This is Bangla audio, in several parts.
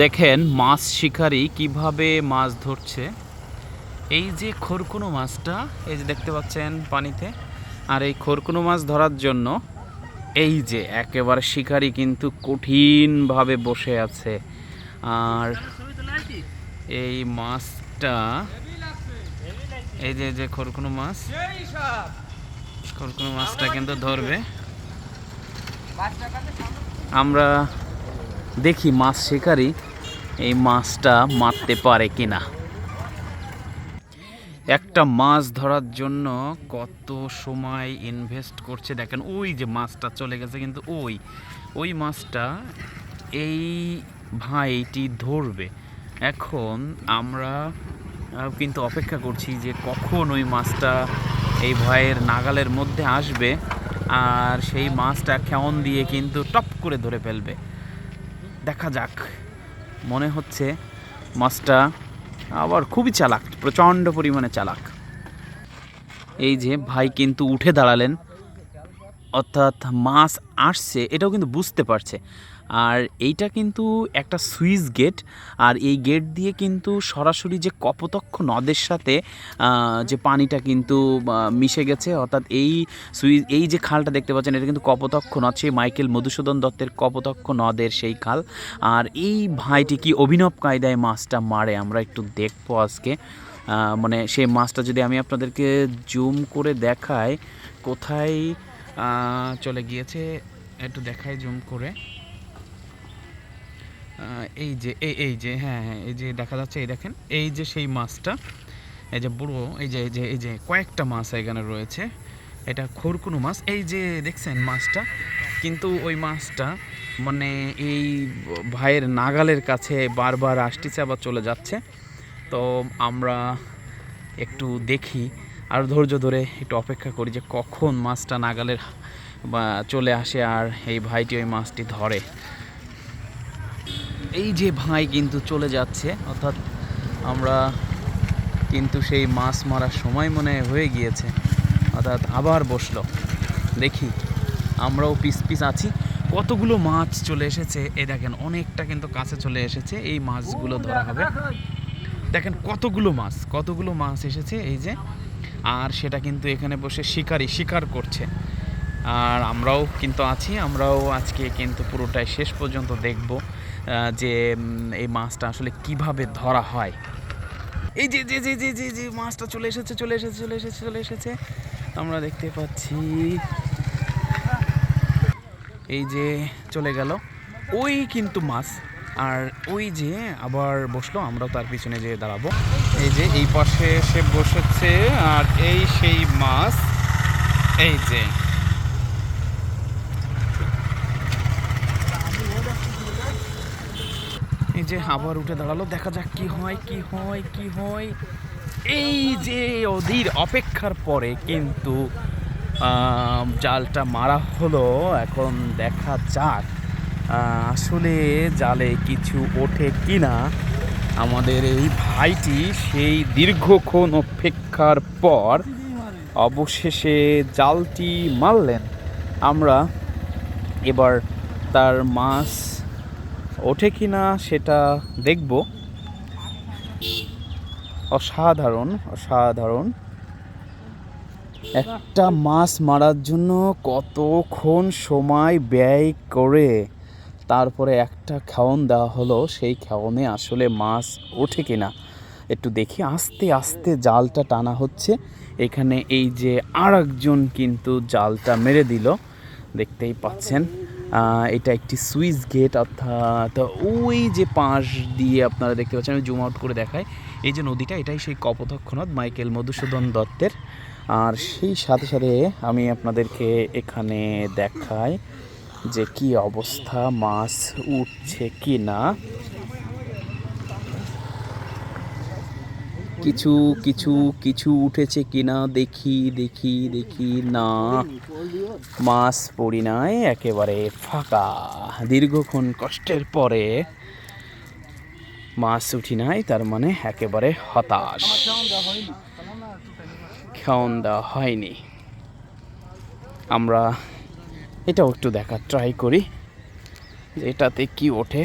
দেখেন মাছ শিকারি কীভাবে মাছ ধরছে। এই যে খরকুনো মাছটা, এই যে দেখতে পাচ্ছেন পানিতে, আর এই খরকুনো মাছ ধরার জন্য এই যে একেবারে শিকারি কিন্তু কঠিনভাবে বসে আছে। আর এই মাছটা, এই যে যে খরকুনো মাছ, খরকুনো মাছটা কিন্তু ধরবে। আমরা দেখি মাছ শিকারি এই মাছটা মারতে পারে কিনা। একটা মাছ ধরার জন্য কত সময় ইনভেস্ট করছে দেখেন, ওই যে মাছটা চলে গেছে কিন্তু ওই ওই মাছটা এই ভাইটি ধরবে। এখন আমরা কিন্তু অপেক্ষা করছি যে কখন ওই মাছটা এই ভাইয়ের নাগালের মধ্যে আসবে, আর সেই মাছটা খেয়ন দিয়ে কিন্তু টপ করে ধরে ফেলবে। দেখা যাক। মনে হচ্ছে মাছটা আবার খুবই চালাক, প্রচণ্ড পরিমাণে চালাক। এই যে ভাই কিন্তু উঠে দাঁড়ালেন। অর্থাৎ মাছ আসছে, এটাও কিন্তু বুঝতে পারছে। আর এইটা কিন্তু একটা সুইচ গেট। আর এই গেট দিয়ে কিন্তু সরাসরি যে কপোতক্ষ নদের সাথে যে পানিটা কিন্তু মিশে গেছে, অর্থাৎ এই সুইচ এই যে খালটা দেখতে পাচ্ছেন, এটা কিন্তু কপোতক্ষ নদ, সেই মাইকেল মধুসূদন দত্তের কপতক্ষ নদের সেই খাল। আর এই ভাইটি কি অভিনব কায়দায় মাছটা মারে, আমরা একটু দেখব আজকে। মানে সেই মাছটা যদি আমি আপনাদেরকে জুম করে দেখাই, কোথায় চলে গিয়েছে, একটু দেখাই জুম করে। এই যে, এই এই যে হ্যাঁ হ্যাঁ এই যে দেখা যাচ্ছে, এই দেখেন, এই যে সেই মাছটা, এই যে বড়, এই যে এই যে এই যে কয়েকটা মাছ এখানে রয়েছে। এটা খরকুনো মাছ। এই যে দেখছেন মাছটা, কিন্তু ওই মাছটা মানে এই ভাইয়ের নাগালের কাছে বারবার আসতেছে, আবার চলে যাচ্ছে। তো আমরা একটু দেখি, আর ধৈর্য ধরে একটু অপেক্ষা করি যে কখন মাছটা নাগালের বা চলে আসে, আর এই ভাইটি ওই মাছটি ধরে। এই যে ভাই কিন্তু চলে যাচ্ছে, অর্থাৎ আমরা কিন্তু সেই মাছ মারার সময় মনে হয়ে গিয়েছে, অর্থাৎ আবার বসল। দেখি, আমরাও পিস পিস আছি। কতগুলো মাছ চলে এসেছে এ দেখেন, অনেকটা কিন্তু কাছে চলে এসেছে, এই মাছগুলো ধরা হবে। দেখেন, কতগুলো মাছ কতগুলো মাছ এসেছে, এই যে। আর সেটা কিন্তু এখানে বসে শিকারি, শিকার করছে। আর আমরাও কিন্তু আছি, আমরাও আজকে কিন্তু পুরোটাই শেষ পর্যন্ত দেখব। যে এই মাছটা আসলে কীভাবে ধরা হয়। এই যে যে যে যে যে যে মাছটা চলে এসেছে চলে এসেছে চলে এসেছে চলে এসেছে, আমরা দেখতে পাচ্ছি। এই যে, চলে গেল। ওই কিন্তু মাছ। আর ওই যে আবার বসল, আমরাও তার পিছনে যেয়ে দাঁড়াবো। এই যে, এই পাশে এসে বসেছে, আর এই সেই মাছ। এই যে। এই যে আবার উঠে দাঁড়াল, দেখা যাক কি হয় কি হয় কি হয়। এই যে অধীর অপেক্ষার পরে কিন্তু জালটা মারা হলো। এখন দেখা যাক আসলে জালে কিছু ওঠে কি না আমাদের এই ভাইটি সেই দীর্ঘক্ষণ অপেক্ষার পর অবশেষে জালটি মারলেন। আমরা এবার তার মাছ ওঠে কি না সেটা দেখব। অসাধারণ অসাধারণ। একটা মাছ মারার জন্য কতক্ষণ সময় ব্যয় করে? তারপরে একটা খাওয়ন দেওয়া হলো, সেই খাওয়নে আসলে মাছ ওঠে কিনা একটু দেখি, আস্তে আস্তে জালটা টানা হচ্ছে। এখানে এই যে আর কিন্তু জালটা মেরে দিল, দেখতেই পাচ্ছেন। এটা একটি সুইচ গেট, অর্থাৎ ওই যে পাশ দিয়ে আপনারা দেখতে পাচ্ছেন, আমি জুম আউট করে দেখাই। এই যে নদীটা, এটাই সেই কপোতক্ষ মাইকেল মধুসূদন দত্তের। আর সেই সাথে সাথে আমি আপনাদেরকে এখানে দেখাই যে কি অবস্থা, মাছ উঠছে কি না কিছু কিছু কিছু উঠেছে কিনা দেখি দেখি দেখি না। মাছ পড়ি নাই, একেবারে ফাঁকা। দীর্ঘক্ষণ কষ্টের পরে মাছ উঠি নাই, তার মানে একেবারে হতাশ। খাওন দেওয়া হয়নি। আমরা এটাও একটু দেখার ট্রাই করি এটাতে কি ওঠে।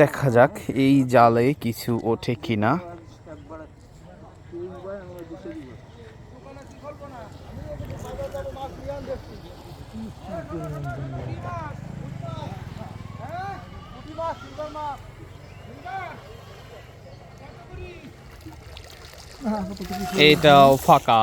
দেখা যাক এই জালে কিছু ওঠে কিনা। এটাও ফাঁকা।